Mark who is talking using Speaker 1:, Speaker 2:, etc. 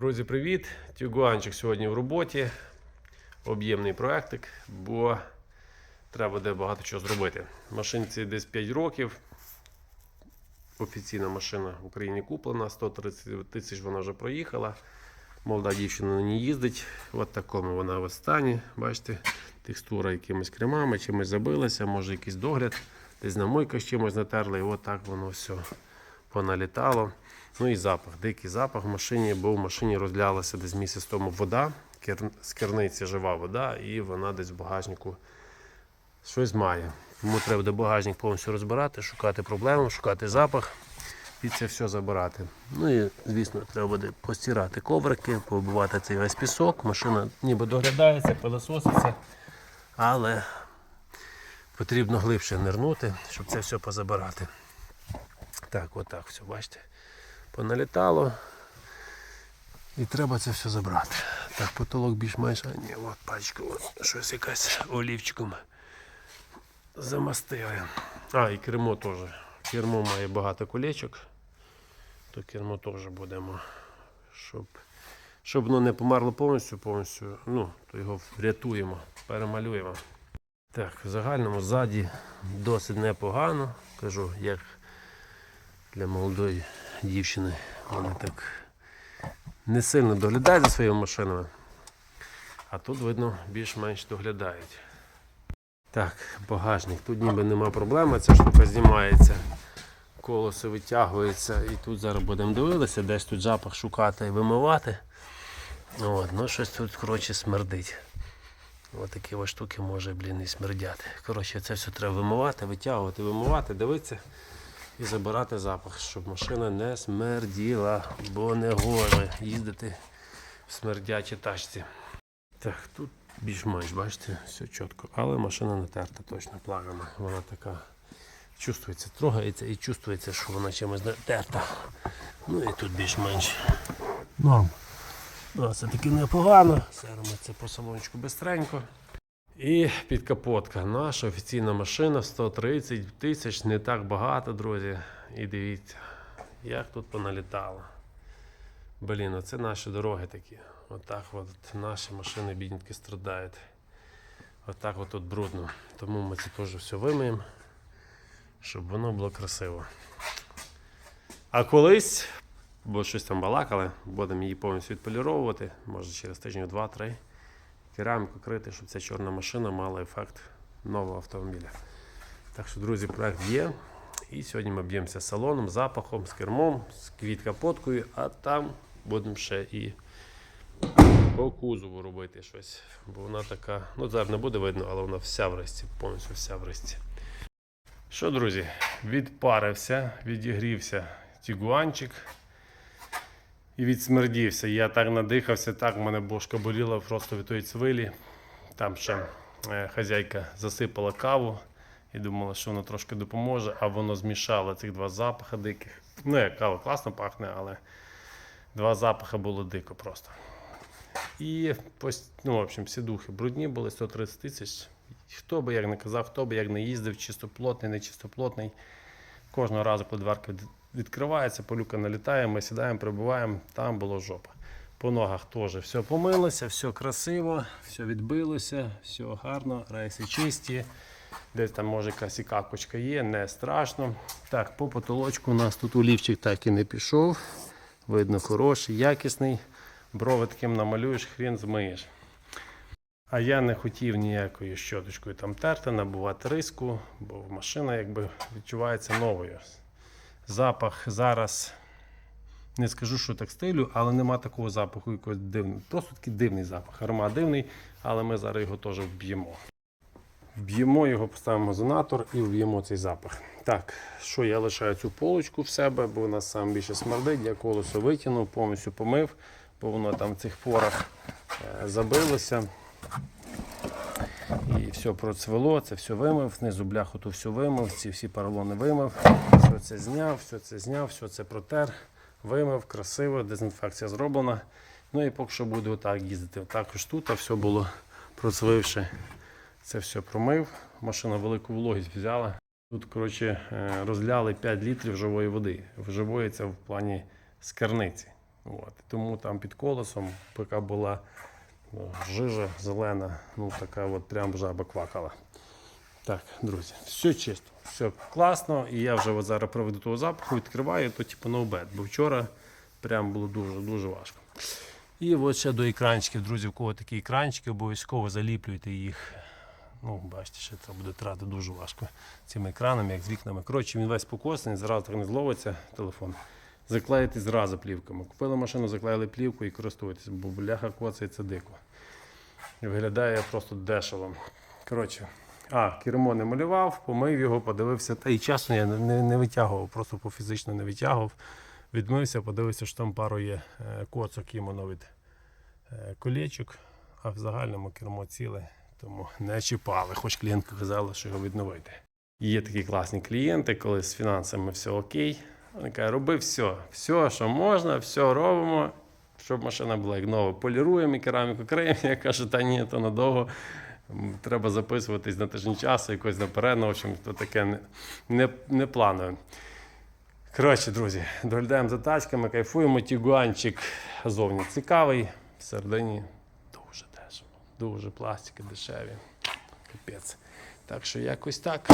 Speaker 1: Друзі, привіт! Тюгуанчик сьогодні в роботі. Об'ємний проектик, бо треба буде багато чого зробити. Машинці десь 5 років. Офіційна машина в Україні куплена, 130 тисяч вона вже проїхала. Молода дівчина на ній їздить. От такому вона в стані. Бачите, текстура якимись кремами, чимось забилася, може якийсь догляд, десь на мойках чимось натерли, і от так воно все поналітало. Ну і запах, дикий запах в машині, бо в машині розлялася десь місяць тому вода, з керниці жива вода, і вона десь в багажнику щось має. Тому треба до багажник повністю розбирати, шукати проблему, шукати запах і це все забирати. Ну і, звісно, треба буде постирати коврики, побивати цей весь пісок. Машина ніби доглядається, пилососиться, але потрібно глибше нирнути, щоб це все позабирати. Так, отак все, бачите. Поналітало. І треба це все забрати. Так, потолок більш-менш. А ні, от пачка, от щось якась олівчиком замастили. А, і кермо теж. Кермо має багато колечок. То кермо теж будемо. Щоб, щоб воно не померло повністю, повністю, ну, то його врятуємо, перемалюємо. Так, в загальному ззаді досить непогано. Кажу, як для молодої дівчини. Вони так не сильно доглядають за своїми машинами. А тут, видно, більш-менш доглядають. Так, багажник. Тут ніби нема проблеми, ця штука знімається. Колесо витягується і тут зараз будемо дивитися, десь тут запах шукати і вимивати. От, ну щось тут коротше смердить. Ось такі ось штуки може, блін, і смердяти. Коротше, це все треба вимивати, витягувати, вимивати, дивитися і забирати запах, щоб машина не смерділа, бо не гоже їздити в смердячій тачці. Так, тут більш-менш, бачите, все чітко. Але машина натерта точно плагами. Вона така чувствується, трогається і чувствується, що вона чимось натерта. Ну і тут більш-менш норм. Ну, це таки непогано. Зараз це по салончику бистренько. І підкапотка. Наша офіційна машина 130 тисяч, не так багато, друзі. І дивіться, як тут поналітало. Блін, оце наші дороги такі. Отак от наші машини бідненькі страдають. Отак от тут брудно. Тому ми це теж все вимиємо, щоб воно було красиво. А колись, бо щось там балакали, будемо її повністю відполіровувати, може через тижнів два-три кераміку крити, щоб ця чорна машина мала ефект нового автомобіля. Так що, друзі, проект є. І сьогодні ми б'ємося салоном, запахом, з кермом, з квіткапоткою, а там будемо ще і по кузову робити щось. Бо вона така, ну зараз не буде видно, але вона вся в ристі, повністю вся в ристі. Що, друзі, відпарився, відігрівся тігуанчик і відсмердівся. Я так надихався, так в мене бошка боліла просто від тої цвилі. Там ще е, хазяйка засипала каву і думала, що воно трошки допоможе, а воно змішало цих два запахи диких. Ну, як кава класно пахне, але два запахи було дико просто. І ну, в общем, всі духи брудні були 130 тисяч. Хто би як не казав, хто би як не їздив, чистоплотний, не чистоплотний. Кожного разу, від- відкривається, полюка налітає, ми сідаємо, прибуваємо, там було жопа. По ногах теж все помилося, все красиво, все відбилося, все гарно, рейси чисті. Десь там може якась і какочка є, не страшно. Так, по потолочку у нас тут олівчик так і не пішов. Видно, хороший, якісний. Брови таким намалюєш, хрін змиєш. А я не хотів ніякою щоточкою там терти, набувати риску, бо машина якби відчувається новою. Запах зараз не скажу, що текстилю, але нема такого запаху якогось дивного. Просто такий дивний запах. Аромат дивний, але ми зараз його теж вб'ємо. Вб'ємо його, поставимо зонатор і вб'ємо цей запах. Так, що я лишаю цю полочку в себе, бо вона сам більше смердить. Я колесо витягнув, повністю помив, бо воно там в цих порах е, забилося. Все процвело, це все вимив, знизу бляху то все вимив, ці всі поролони вимив, все це зняв, все це зняв, все це протер, вимив, красиво, дезінфекція зроблена. Ну і поки що буду отак їздити. Також тут а все було процвивши. Це все промив. Машина велику вологість взяла. Тут, коротше, е, розляли 5 літрів живої води. В живої це в плані з керниці. От. Тому там під колесом, поки була жижа зелена, ну така от прям жаба квакала. Так, друзі, все чисто, все класно. І я вже от зараз проведу того запаху, відкриваю, то типу ноубет, бо вчора прям було дуже-дуже важко. І от ще до екранчиків, друзі, у кого такі екранчики, обов'язково заліплюйте їх. Ну, бачите, ще це буде трати дуже важко цими екранами, як з вікнами. Коротше, він весь покосаний, зразу так не зловиться телефон. Заклеїти зразу плівками. Купили машину, заклеїли плівку і користуйтесь, бо бляха коцається дико. Виглядає просто дешево. Коротше, а, кермо не малював, помив його, подивився. Та і часу я не, не витягував, просто по фізично не витягував. Відмився, подивився, що там пару є е, коцок іменно від е, колечок, а в загальному кермо ціле, тому не чіпали, хоч клієнтка казала, що його відновити. Є такі класні клієнти, коли з фінансами все окей. Вони кажуть, роби все, все, що можна, все робимо, щоб машина була як нова. Поліруємо і кераміку криємо. Я кажу, та ні, то надовго. Треба записуватись на тиждень часу, якось наперед, ну, в общем, то таке не, не, не плануємо. Коротше, друзі, доглядаємо за тачками, кайфуємо. Тігуанчик зовні цікавий, всередині дуже дешево, дуже пластики дешеві. Капець. Так що якось так.